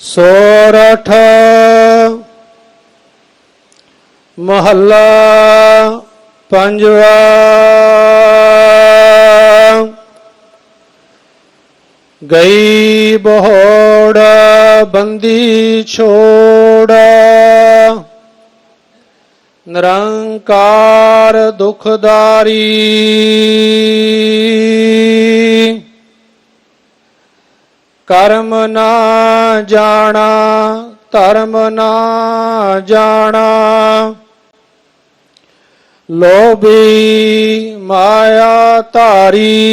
ਸੋਰਠ ਮਹੱਲਾ ਪੰਜਵਾ ਗਈ ਬਹੋੜ ਬੰਦੀ ਛੋੜਾ ਨਿਰੰਕਾਰ ਦੁਖਦਾਰੀ। ਕਰਮ ਨਾ ਜਾਣਾ ਧਰਮ ਨਾ ਜਾਣਾ। ਲੋਭੀ ਮਾਇਆ ਧਾਰੀ।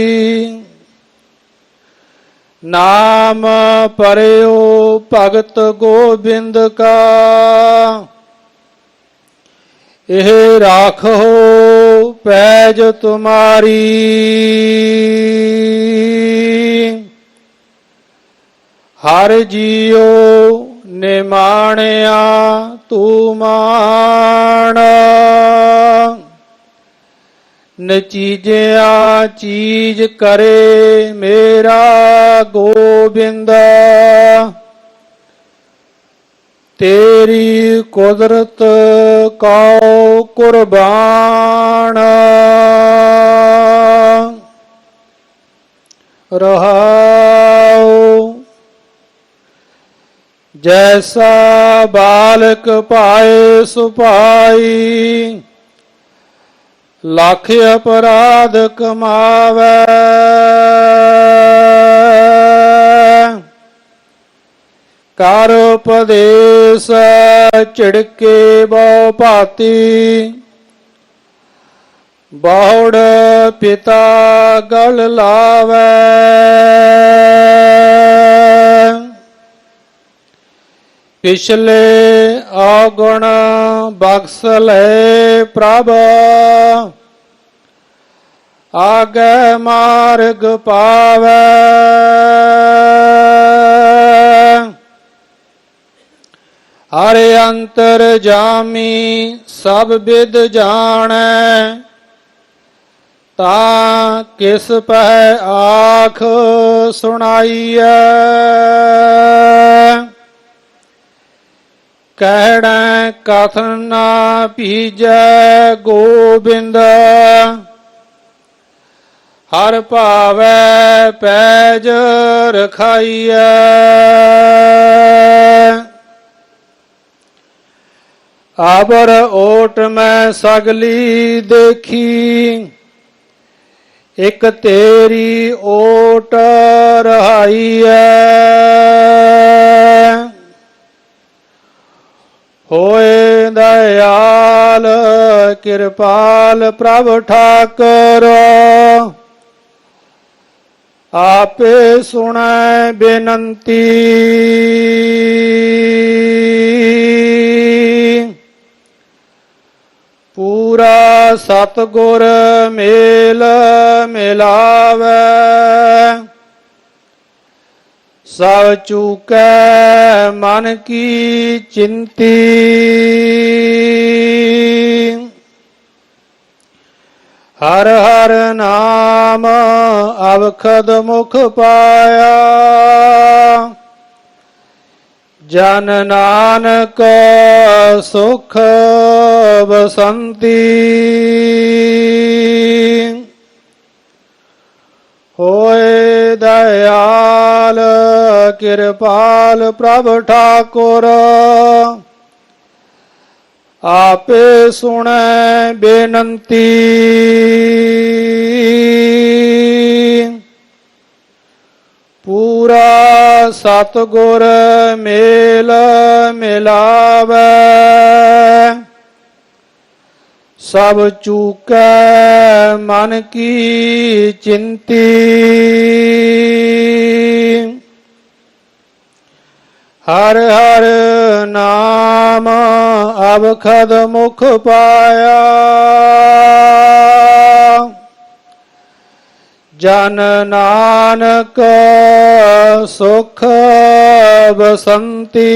ਨਾਮ ਪਰਿਓ ਭਗਤ ਗੋਬਿੰਦ ਕਾ। ਇਹ ਰਾਖੋ ਪੈਜ ਤੁਮਾਰੀ। ਹਰ ਜੀਉ ਨਿਮਾਣਿਆ ਤੂੰ ਮਾਣਾ। ਨਚੀਜਿਆ ਚੀਜ ਕਰੇ ਮੇਰਾ ਗੋਬਿੰਦ। ਤੇਰੀ ਕੁਦਰਤ ਕਉ ਕੁਰਬਾਨ। ਰਹਾਉ ਜੈਸਾ ਬਾਲਕ ਪਾਏ ਸੁਪਾਈ। ਲੱਖ ਅਪਰਾਧ ਕਮਾਵੇ। ਕਰ ਉਪਦੇਸ ਝਿੜਕੇ ਬਹੁ ਭਾਤੀ। ਬਹੁੜ ਪਿਤਾ ਗਲ ਲਾਵੇ। ਪਿਛਲੇ ਔਗੁਣ ਬਖਸ ਲੈ ਪ੍ਰਭ। ਆਗੇ ਮਾਰਗ ਪਾਵੇ। ਹਰੇ ਅੰਤਰ ਜਾਮੀ ਸਭ ਵਿਦ ਜਾਣੈ। ਤਾਂ ਕਿਸ ਪਹਿ ਆਖ ਸੁਣਾਈਐ। ਕਹਿਣਾ ਕਥਨ ਨਾ ਪੀਜੈ ਗੋਬਿੰਦ। ਹਰ ਭਾਵੈ ਪੈਜ ਰਖਾਈਐ। ਆਬਰ ਓਟ ਮੈਂ ਸਗਲੀ ਦੇਖੀ। ਇਕ ਤੇਰੀ ਓਟ ਰਹਾਈਐ। ਹੋਏ ਦਇਆਲ ਕਿਰਪਾਲ ਪ੍ਰਭ ਠਾਕਰ। ਆਪੇ ਸੁਣੈ ਬੇਨੰਤੀ। ਪੂਰਾ ਸਤਗੁਰ ਮੇਲ ਮਿਲਾਵੇ। ਸਭ ਚੂਕੈ ਮਨ ਕੀ ਚਿੰਤੀ। ਹਰ ਹਰ ਨਾਮ ਅਵਖਦ ਮੁਖ ਪਾਇਆ। ਜਨ ਨਾਨਕ ਸੁਖ ਬਸੰਤੀ। ਹੋਏ ਦਇਆ ਕਿਰਪਾਲ ਪ੍ਰਭ ਠਾਕੁਰ। ਆਪੇ ਸੁਣੈ ਬੇਨੰਤੀ। ਪੂਰਾ ਸਤਗੁਰ ਮੇਲ ਮਿਲਾਵੇ। ਸਭ ਚੂਕੈ ਮਨ ਕੀ ਚਿੰਤੀ। ਹਰ ਹਰ ਨਾਮ ਅਵਖਦ ਮੁਖ ਪਾਇਆ। ਜਨ ਨਾਨਕ ਸੁਖ ਬਸੰਤੀ।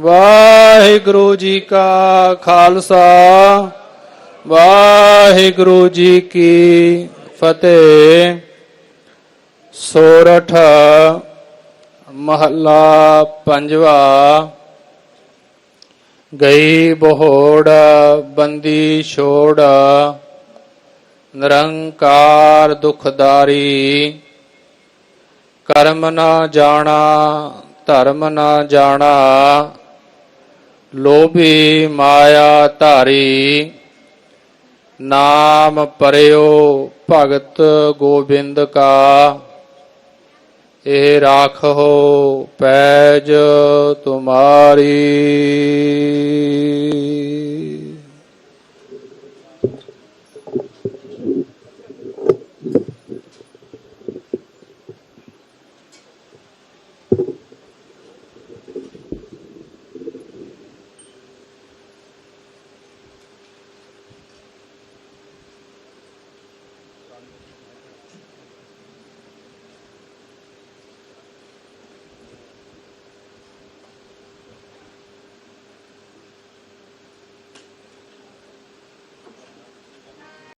ਵਾਹਿਗੁਰੂ ਜੀ ਕਾ ਖਾਲਸਾ, ਵਾਹਿਗੁਰੂ ਜੀ ਕੀ ਫਤਿਹ। ਸੋਰਠ, ਮਹੱਲਾ ਪੰਜਵਾ, ਗਈ ਬਹੋੜ, ਬੰਦੀ ਛੋੜ, ਨਿਰੰਕਾਰ ਦੁਖਦਾਰੀ। ਕਰਮ ਨਾ ਜਾਣਾ, ਧਰਮ ਨਾ ਜਾਣਾ, ਲੋਭੀ ਮਾਇਆ ਧਾਰੀ। ਨਾਮ ਪਰਿਓ ਭਗਤ ਗੋਬਿੰਦ ਕਾ। ਇਹ ਰਾਖੋ ਪੈਜ ਤੁਮਾਰੀ।